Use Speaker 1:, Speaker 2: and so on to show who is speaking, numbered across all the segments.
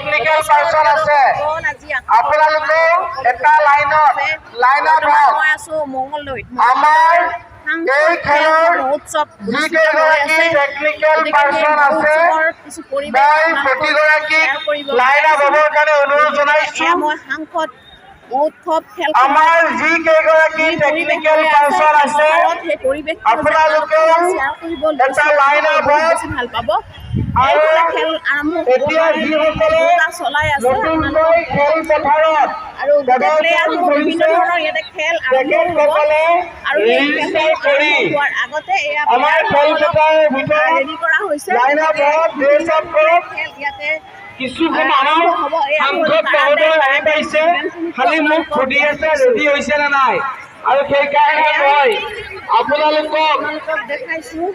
Speaker 1: Technical person আছে। আপোনালোকে এটা লাইনত লাইনত আমাৰ এই খেলৰ যিকেইগৰাকী টেকনিকেল পাৰ্চন আছে মই প্ৰতিগৰাকীক লাইন হ'বৰ কাৰণে অনুৰোধ জনাইছো।
Speaker 2: উৎসৱ খেল
Speaker 1: আমাৰ যি কেইগৰাকী টেকনিকেল পাৰ্চন আছে
Speaker 2: সেই পৰিৱেশ
Speaker 1: আপোনালোকে
Speaker 2: শ্বেয়াৰ কৰিব
Speaker 1: এটা line
Speaker 2: বেছি ভালো পাব। এইবিলাক খেল আৰম্ভ
Speaker 1: এতিয়া যিসকলে
Speaker 2: চলাই আছে
Speaker 1: নতুনকৈ খেলপথাৰত
Speaker 2: আৰু গোটেই প্লেয়াৰ বিভিন্ন ধৰণৰ ইয়াতে খেল আৰম্ভ হ'ব। আৰু এই খেল
Speaker 1: কৰি
Speaker 2: হোৱাৰ আগতে এয়া
Speaker 1: আমাৰ খেলপথাৰৰ ভিতৰত
Speaker 2: ৰেডি কৰা হৈছে।
Speaker 1: লাইন
Speaker 2: খেল ইয়াতে
Speaker 1: কিছু আমাৰ সাংসদ মহোদয় আহি পাইছে? খালি মোক সুধি আছে ৰেডি হৈছে নে নাই? আৰু সেইকাৰণে মই আপোনালোকক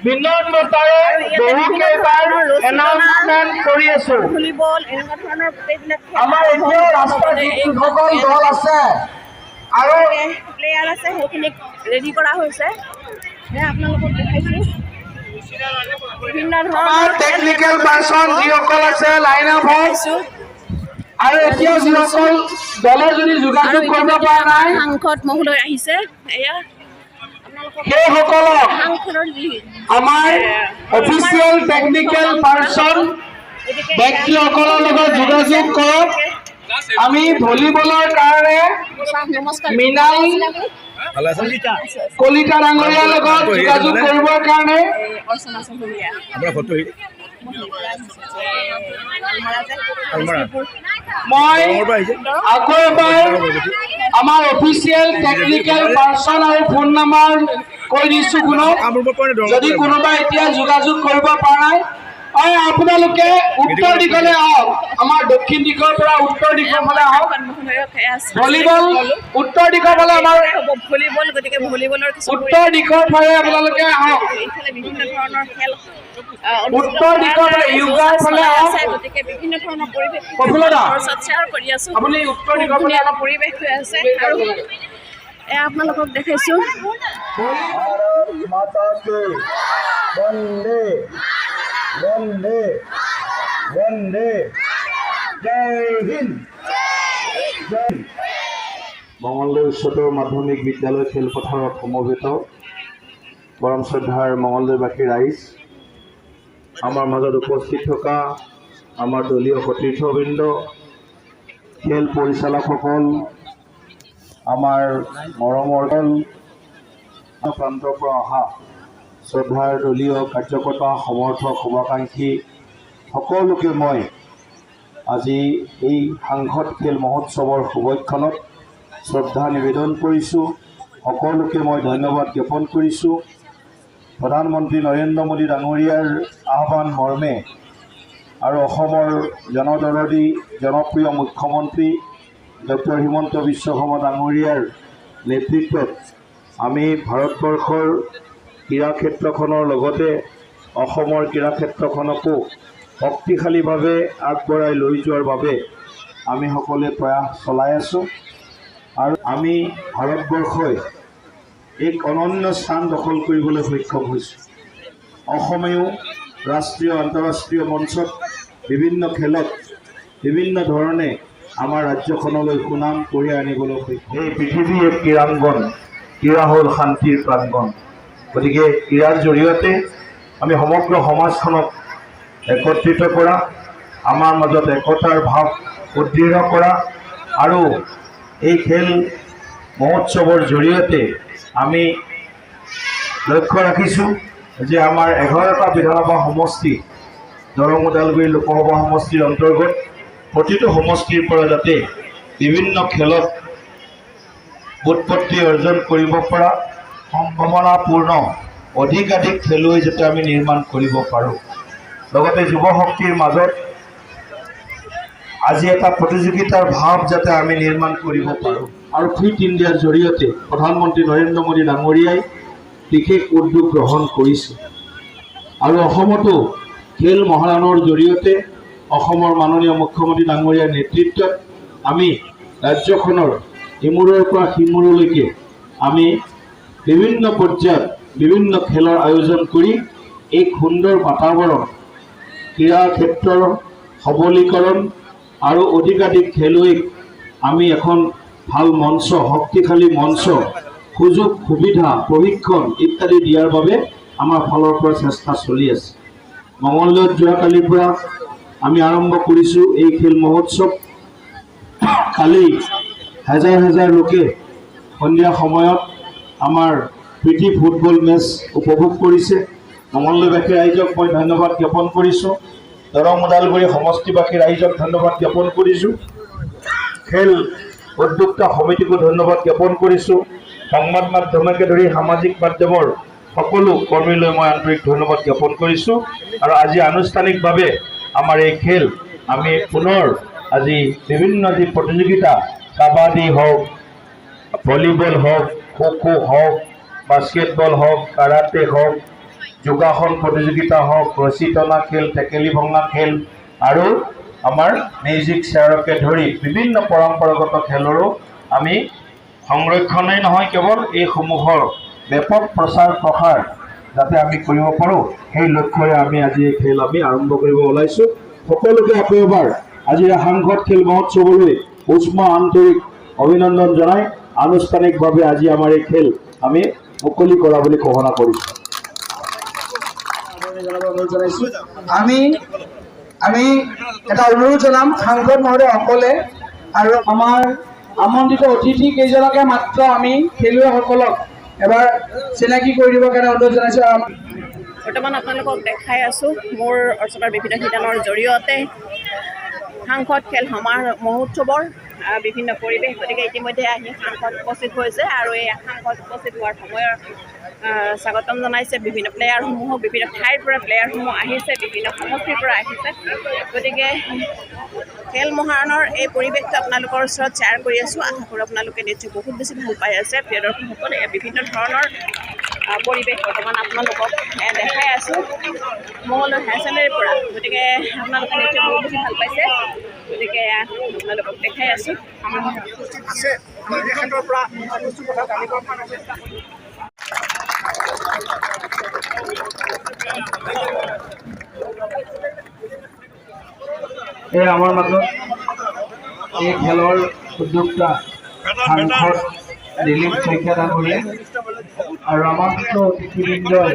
Speaker 1: বিনম্ৰতাৰে বহুকেইবাৰ এনাউন্সমেণ্ট কৰি আছো। আমাৰ এতিয়াও ৰাস্তাত যিসকল দল আছে। আৰু
Speaker 2: প্লেয়াৰ আছে সেইখিনিক ৰেডি কৰা হৈছে। আপোনালোকক দেখাইছো। বিভিন্ন
Speaker 1: আমাৰ টেকনিকেল পাৰ্চন যিসকল আছে লাইন আপ আৰু এতিয়াও যিসকল দলে যদি যোগাযোগ কৰিব পৰা নাই
Speaker 2: সাংসদ মহোদয় আহিছে। এয়া
Speaker 1: সেইসকলক আমাৰ অফিচিয়েল টেকনিকেল পাৰ্চন ব্যক্তিসকলৰ লগত যোগাযোগ কৰক। আমি ভলীবলৰ কাৰণে মৃণাল কলিতা। ডাঙৰীয়াৰ লগত যোগাযোগ কৰিবৰ কাৰণে। মই আকৌ এবাৰ আমাৰ অফিচিয়েল টেকনিকেল পাৰ্চন আৰু ফোন নাম্বাৰ কৈ দিছোঁ
Speaker 3: কামৰূপৰ
Speaker 1: যদি কোনোবা এতিয়া যোগাযোগ কৰিব পৰা নাই আৰু আপোনালোকে উত্তৰ দিশলৈ আহক। আমাৰ দক্ষিণ দিশৰ পৰা উত্তৰ দিশৰ ফালে আহক। ভলীবল উত্তৰ দিশৰ ফালে আমাৰ
Speaker 2: ভলীবল গতিকে ভলীবলৰ
Speaker 1: উত্তৰ দিশৰ ফালে আপোনালোকে আহক।
Speaker 2: বিভিন্ন ধৰণৰ
Speaker 1: উত্তৰ দিশৰ
Speaker 2: গতিকে বিভিন্ন ধৰণৰ শ্বেয়াৰ কৰি আছো।
Speaker 1: আপুনি উত্তৰ দিশৰ ফালে অলপ
Speaker 2: পৰিৱেশ হৈ আছে। আৰু এয়া আপোনালোকক দেখাইছো।
Speaker 4: বন্দে বন্দে। জয় হিন্দ। মঙ্গলদে উচ্চতৰ মাধ্যমিক বিদ্যালয় খেলপথাৰত সমবেত পৰম শ্ৰদ্ধাৰ মঙলদৈবাসী ৰাইজ আমাৰ মাজত উপস্থিত থকা আমাৰ দলীয় সতীৰ্থবৃন্দ খেল পৰিচালকসকল আমাৰ মৰমৰ প্ৰান্তৰ পৰা অহা শ্ৰদ্ধাৰ দলীয় কাৰ্যকৰ্তা সমৰ্থক শুভাকাংক্ষী সকলোকে মই আজি এই সাংসদ খেল মহোৎসৱৰ শুভক্ষণত শ্ৰদ্ধা নিবেদন কৰিছোঁ। সকলোকে মই ধন্যবাদ জ্ঞাপন কৰিছোঁ। প্ৰধানমন্ত্ৰী নৰেন্দ্ৰ মোদী ডাঙৰীয়াৰ আহ্বান মৰ্মে আৰু অসমৰ জনদৰদী জনপ্ৰিয় মুখ্যমন্ত্ৰী ডক্টৰ হিমন্ত বিশ্ব শৰ্মা ডাঙৰীয়াৰ নেতৃত্বত আমি ভাৰতবৰ্ষৰ ক্ৰীড়া ক্ষেত্ৰখনৰ লগতে অসমৰ ক্ৰীড়া ক্ষেত্ৰখনকো শক্তিশালীভাৱে আগবঢ়াই লৈ যোৱাৰ বাবে আমি সকলোৱে প্ৰয়াস চলাই আছোঁ। আৰু আমি ভাৰতবৰ্ষই এক অনন্য স্থান দখল কৰিবলৈ সক্ষম হৈছোঁ। অসমেও ৰাষ্ট্ৰীয়, আন্তঃৰাষ্ট্ৰীয় মঞ্চত বিভিন্ন খেলত বিভিন্ন ধৰণে আমাৰ ৰাজ্যখনলৈ সুনাম কঢ়িয়াই আনিবলৈ এই পৃথিৱী এক ক্ৰীড়াংগন ক্ৰীড়া হ'ল শান্তিৰ প্ৰাংগণ গতিকে ক্ৰীড়াৰ জৰিয়তে আমি সমগ্ৰ সমাজখনক একত্ৰিত কৰা, আমাৰ মাজত একতাৰ ভাৱ সুদৃঢ় কৰা আৰু এই খেল মহোৎসৱৰ জৰিয়তে আমি লক্ষ্য ৰাখিছোঁ যে আমাৰ এঘাৰটা বিধানসভা সমষ্টি দৰং ওদালগুৰি লোকসভা সমষ্টিৰ অন্তৰ্গত প্ৰতিটো সমষ্টিৰ পৰা যাতে বিভিন্ন খেলত উৎপত্তি অৰ্জন কৰিব পৰা সম্ভাৱনাপূৰ্ণ অধিকাধিক খেলুৱৈ যাতে আমি নিৰ্মাণ কৰিব পাৰোঁ। লগতে যুৱ শক্তিৰ মাজত আজি এটা প্ৰতিযোগিতাৰ ভাৱ যাতে আমি নিৰ্মাণ কৰিব পাৰোঁ। আৰু ফিট ইণ্ডিয়াৰ জৰিয়তে প্ৰধানমন্ত্ৰী নৰেন্দ্ৰ মোদী ডাঙৰীয়াই বিশেষ উদ্যোগ গ্ৰহণ কৰিছে। আৰু অসমতো খেল মহাৰণৰ জৰিয়তে অসমৰ মাননীয় মুখ্যমন্ত্ৰী ডাঙৰীয়াৰ নেতৃত্বত আমি ৰাজ্যখনৰ ইমূৰৰ পৰা সিমূৰলৈকে আমি বিভিন্ন পৰ্যায়ত বিভিন্ন খেলৰ আয়োজন কৰি এক সুন্দৰ বাতাৱৰণ ক্ৰীড়া ক্ষেত্ৰৰ সবলীকৰণ আৰু অধিকাধিক খেলুৱৈক আমি এখন ভাল মঞ্চ শক্তিশালী মঞ্চ সুযোগ সুবিধা প্ৰশিক্ষণ ইত্যাদি দিয়াৰ বাবে আমাৰ ফালৰ পৰা চেষ্টা চলি আছে। মঙলদৈত যোৱাকালিৰ পৰা আমি আৰম্ভ কৰিছোঁ এই খেল মহোৎসৱ। কালি হাজাৰ হাজাৰ লোকে সন্ধিয়া সময়ত আমাৰ প্ৰীতি ফুটবল মেচ উপভোগ কৰিছে। মঙলদৈবাসী ৰাইজক মই ধন্যবাদ জ্ঞাপন কৰিছোঁ। দৰং ওদালগুৰি সমষ্টিবাসী ৰাইজক ধন্যবাদ জ্ঞাপন কৰিছোঁ। খেল উদ্যোক্তা সমিতিকো ধন্যবাদ জ্ঞাপন কৰিছোঁ। সংবাদ মাধ্যমকে ধৰি সামাজিক মাধ্যমৰ সকলো কৰ্মীলৈ মই আন্তৰিক ধন্যবাদ জ্ঞাপন কৰিছোঁ। আৰু আজি আনুষ্ঠানিকভাৱে আমাৰ এই খেল আমি পুনৰ আজি বিভিন্ন যি প্ৰতিযোগিতা কাবাডী হওক ভলীবল হওক খো খো হওক বাস্কেটবল হওক কাৰাটে হওক যোগাসন প্ৰতিযোগিতা হওক ৰছী টনা খেল টেকেলি ভঙা খেল আৰু আমাৰ মিউজিক চেয়াৰকে ধৰি বিভিন্ন পৰম্পৰাগত খেলৰো আমি সংৰক্ষণেই নহয় কেৱল এইসমূহৰ ব্যাপক প্ৰচাৰ প্ৰসাৰ যাতে আমি কৰিব পাৰোঁ সেই লক্ষ্যৰে আমি আজি এই খেল আমি আৰম্ভ কৰিব ওলাইছোঁ। সকলোকে আকৌ এবাৰ আজিৰ সাংসদ খেল মহোৎসৱলৈ উষ্ম আন্তৰিক অভিনন্দন জনাই। আনুষ্ঠানিকভাৱে আজি আমাৰ এই খেল আমি মুকলি কৰা বুলি ঘোষণা কৰিছোঁ
Speaker 1: আমি আমি এটা অনুৰোধ জনাম সাংসদ মহোদয় অকলে আৰু আমাৰ আমন্ত্ৰিত অতিথি কেইজনকে মাত্ৰ আমি খেলুৱৈসকলক এবাৰ চিনাকি কৰি দিবৰ কাৰণে অনুৰোধ জনাইছোঁ।
Speaker 2: বৰ্তমান আপোনালোকক দেখাই আছোঁ মোৰ অৰ্চনাৰ বিভিন্ন শিতানৰ জৰিয়তে সাংসদ খেল সমাৰ মহোৎসৱৰ বিভিন্ন পৰিৱেশ। গতিকে ইতিমধ্যে আহি সাংসদ উপস্থিত হৈছে আৰু এই সাংসদ উপস্থিত হোৱাৰ সময়ৰ স্বাগতম জনাইছে বিভিন্ন প্লেয়াৰসমূহক বিভিন্ন ঠাইৰ পৰা প্লেয়াৰসমূহ আহিছে বিভিন্ন সমষ্টিৰ পৰা আহিছে। গতিকে খেল মহাৰণৰ এই পৰিৱেশটো আপোনালোকৰ ওচৰত শ্বেয়াৰ কৰি আছোঁ। আশা কৰোঁ আপোনালোকে নিশ্চয় বহুত বেছি ভাল পাই আছে। এই বিভিন্ন ধৰণৰ পৰিৱেশ বৰ্তমান আপোনালোকক দেখাই আছোঁ। মঙলদৈ হায়াৰ ছেকেণ্ডেৰীৰ পৰা। গতিকে আপোনালোকে নিশ্চয় বহুত বেছি ভাল পাইছে। গতিকে আপোনালোকক দেখাই আছোঁ।
Speaker 1: এই আমাৰ মাজত এই খেলৰ উদ্যোক্তা সাংসদ দিলীপ শইকীয়া ডাঙৰীয়া আৰু আমাৰ অতিথিবৃন্দই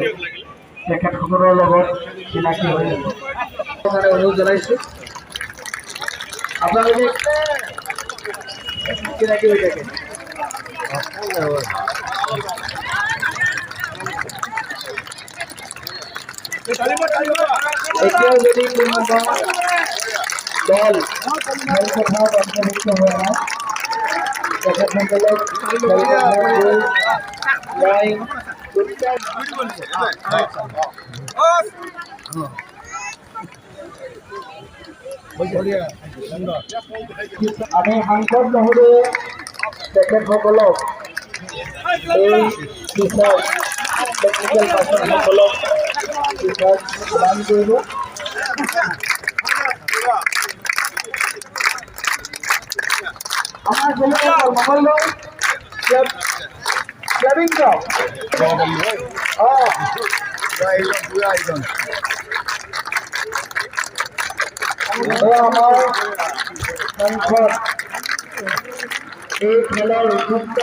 Speaker 1: তেখেতসকলৰ লগত চিনাকি হৈ আছে। অনুৰোধ জনাইছোঁ থাকে এতিয়াও যদি কোনোবা দল অন্তৰ্ভুক্ত হোৱা নাই তেখেতসকলক খেলপথাৰত গৈ যাই আমি সাংসদ মহোদয়ে তেখেতসকলক, এই টিচাৰ টেকনিকেল পাৰ্চনসকলক টিচাৰ প্ৰদান কৰিব আমার ছেলেরা মঙ্গল ক্লাবিং টপ আমার এই খেলার লগত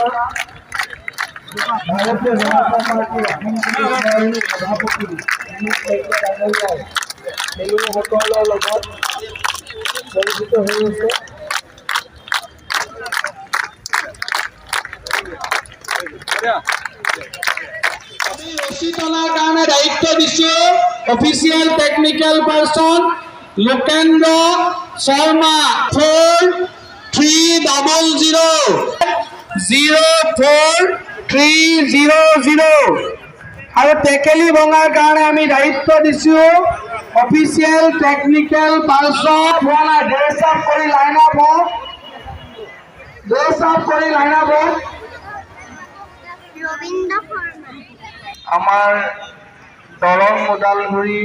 Speaker 1: পৰিচিত হৈ আছে ৰছী টনাৰ কাৰণে দায়িত্ব দিছো official technical person Lokendra Sharma four three double zero' zero' four three zero' zero' আৰু টেকেলি ভঙাৰ কাৰণে আমি দায়িত্ব দিছো। অফিচিয়েল টেকনিকেল পাৰ্চন নাই ড্ৰেছ আপ কৰি লাইন আপ হওক ড্ৰেছ আপ কৰি লাইন আপ হওক
Speaker 3: শর্মা
Speaker 1: আমাৰ দৰং ওদালগুৰি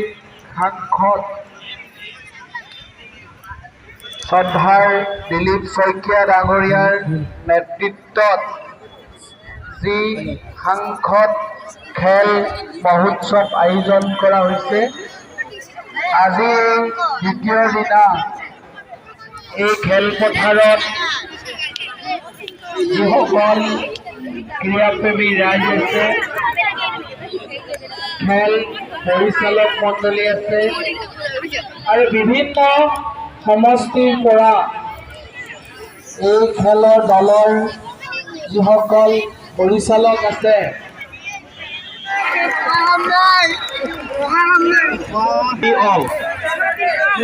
Speaker 1: সাংসদ শ্ৰদ্ধাৰ দিলীপ শইকীয়া ডাঙৰীয়াৰ নেতৃত্বত যি সাংসদ খেল মহোৎসৱ আয়োজন কৰা হৈছে, আজি এই দ্বিতীয় দিনা
Speaker 4: এই খেলপথাৰত যিসকল ক্ৰীড়াপ্ৰেমী ৰাইজ আছে, খেল পৰিচালক মণ্ডলী আছে, আৰু বিভিন্ন সমষ্টিৰ পৰা এই খেলৰ দলৰ যিসকল পৰিচালক আছে.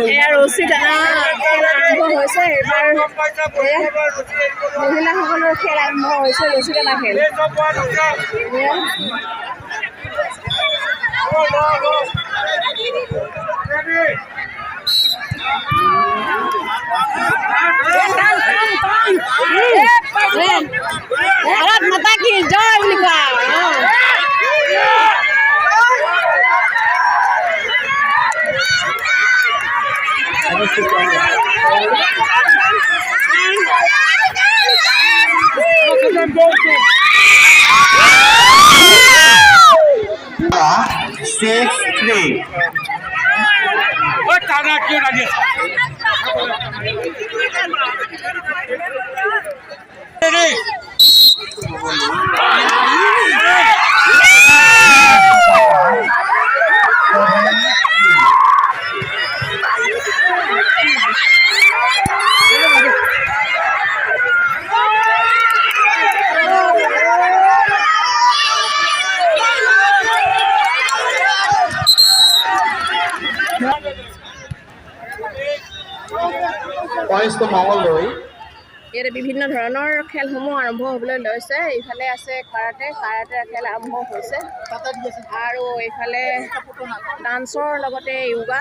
Speaker 2: এয়া ৰছী দানা খেল আৰম্ভ হৈছে এইবাৰ মহিলাসকলৰ খেল আৰম্ভ হৈছে ৰছী দানা খেল এয়া ভাৰত মাতা কি Jürgen, jetzt খেলসমূহ আৰম্ভ হ'বলৈ লৈছে। ইফালে আছে কাৰাটে কাৰাটে খেল আৰম্ভ হৈছে। আৰু এইফালে ডান্সৰ লগতে য়োগা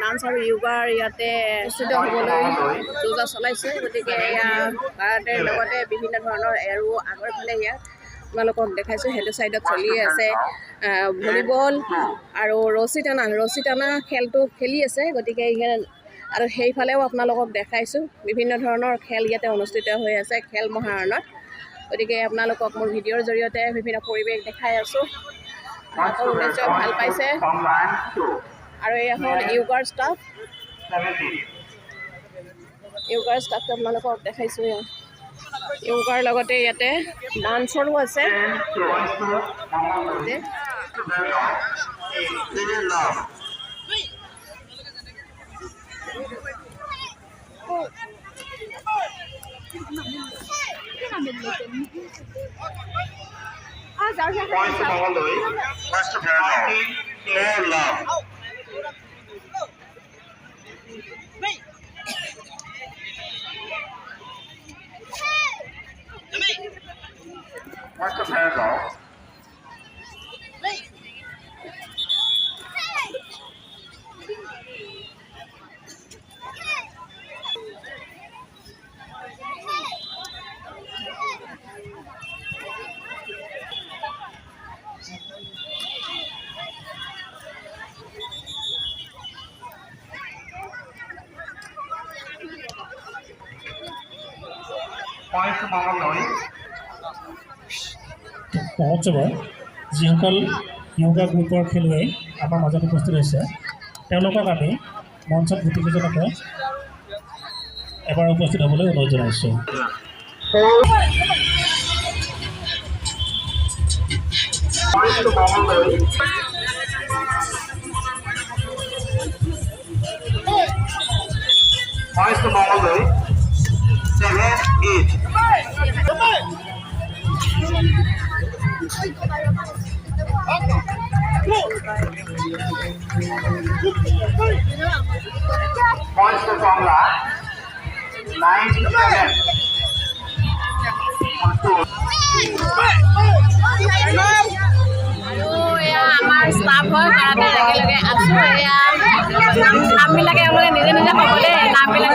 Speaker 2: ডান্স আৰু য়োগাৰ ইয়াতে অনুষ্ঠিত হ'বলৈ যোজা চলাইছে। গতিকে এয়া কাৰাটেৰ লগতে বিভিন্ন ধৰণৰ আৰু আগৰ ফালে ইয়াত তোমালোকক দেখাইছোঁ। সেইটো ছাইডত চলি আছে ভলীবল আৰু ৰছী টানা ৰছী টানা খেলটো খেলি আছে। গতিকে আৰু সেইফালেও আপোনালোকক দেখাইছোঁ বিভিন্ন ধৰণৰ খেল ইয়াতে অনুষ্ঠিত হৈ আছে খেল মহাৰণত গতিকে আপোনালোকক মোৰ ভিডিঅ'ৰ জৰিয়তে বিভিন্ন পৰিৱেশ দেখাই আছোঁ নিশ্চয় ভাল পাইছে. আৰু এয়া হ'ল য়োগাৰ ষ্টাফ. য়োগাৰ ষ্টাফটো আপোনালোকক দেখাইছোঁ য়োগাৰ লগতে ইয়াতে ডান্সৰো আছে
Speaker 4: Hamilton. Ah, Point from
Speaker 3: মহোৎসৱত যিসকল য়োগা গ্ৰুপৰ খেলুৱৈ আমাৰ মাজত উপস্থিত হৈছে, তেওঁলোকক আমি মঞ্চত গোটেইকেইজনকে এবাৰ উপস্থিত হ'বলৈ অনুৰোধ জনাইছোঁ
Speaker 4: Points to. Points. Seven. Points to Tongla. Nine, seven. Two.
Speaker 2: আৰু এয়া আমাৰ ষ্টাফ হয় কাৰাটে একেলগে আছোঁ এয়া নাম নামবিলাকে আপোনালোকে নিজে নিজে ক'ব দেই নামবিলাক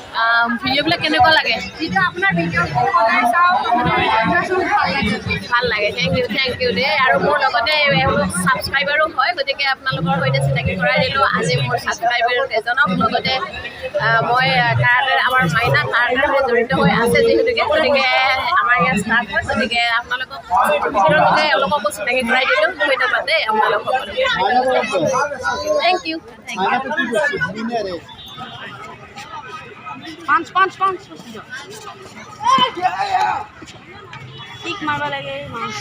Speaker 2: ভিডিঅ'বিলাক কেনেকুৱা লাগে?
Speaker 5: ভালো লাগে।
Speaker 2: থেংক ইউ থেংক ইউ দেই। আৰু মোৰ লগতে ছাবস্ক্ৰাইবাৰো হয়। গতিকে আপোনালোকৰ সৈতে চিনাকি কৰাই দিলোঁ। আজি মোৰ ছাবস্ক্ৰাইবাৰ এজনক। লগতে মই কাৰাটে আমাৰ মাইনা কাৰাটেৰ সৈতে জড়িত হৈ আছে যিহেতুকে। গতিকে আমাৰ ইয়াত ষ্টাৰ্ট হয়। গতিকে আপোনালোকক ভিতৰতে এওঁলোককো চিনাকি কৰাই দিলোঁ। ধন্যবাদ দেই আপোনালোক সকলোকে। থেংক ইউ থেংক ইউ
Speaker 5: পাঁচ পাঁচ পাঁচ ঠিক মারবা লাগে মাংস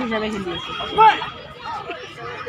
Speaker 5: হিচাপে খেলি আছে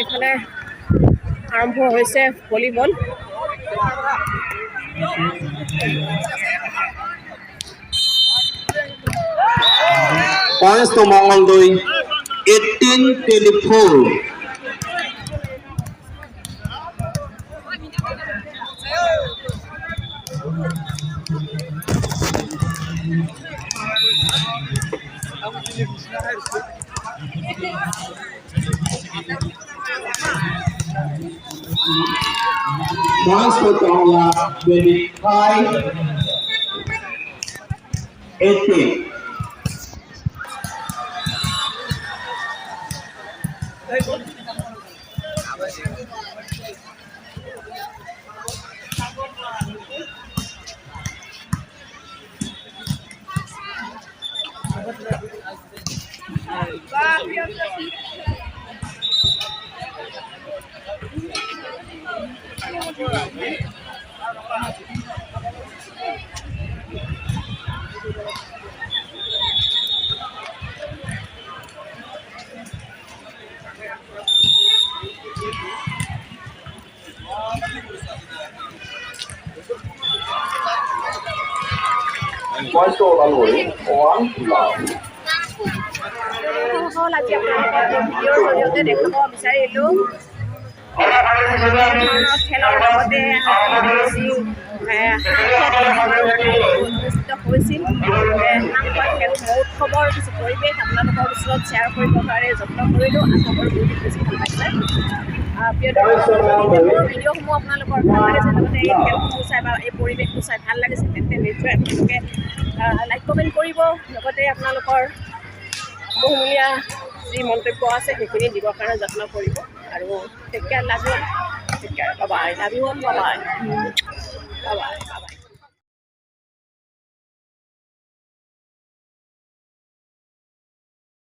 Speaker 2: এখানে আরম্ভ হয়েছে ভলিবল।
Speaker 1: মঙ্গল দুই eighteen twenty four Transport ang 25 18 To Olaluri, one love.
Speaker 2: হ'ল আজি দেখাব বিচাৰিলোঁ খেলৰ লগতে হৈছিল খেল মহোৎসৱৰ কিছু পৰিৱেশ আপোনালোকৰ ওচৰত শ্বেয়াৰ কৰিবৰ কাৰণে যত্ন কৰিলোঁ আশা কৰোঁ বহুত বেছি ভাল পাইছে। আহ, প্ৰিয় ভিডিঅ'সমূহ আপোনালোকৰ ভাল লাগিছে লগতে এই খেলসমূহ চাই বা এই পৰিৱেশটো চাই ভাল লাগিছে তেন্তে নিশ্চয় আপোনালোকে লাইক কমেণ্ট কৰিব। লগতে আপোনালোকৰ বহুমূলীয়া যি মন্তব্য আছে সেইখিনি দিবৰ কাৰণে যত্ন কৰিব। আৰু লাভ বাবাই লাভ ইউ বাবাই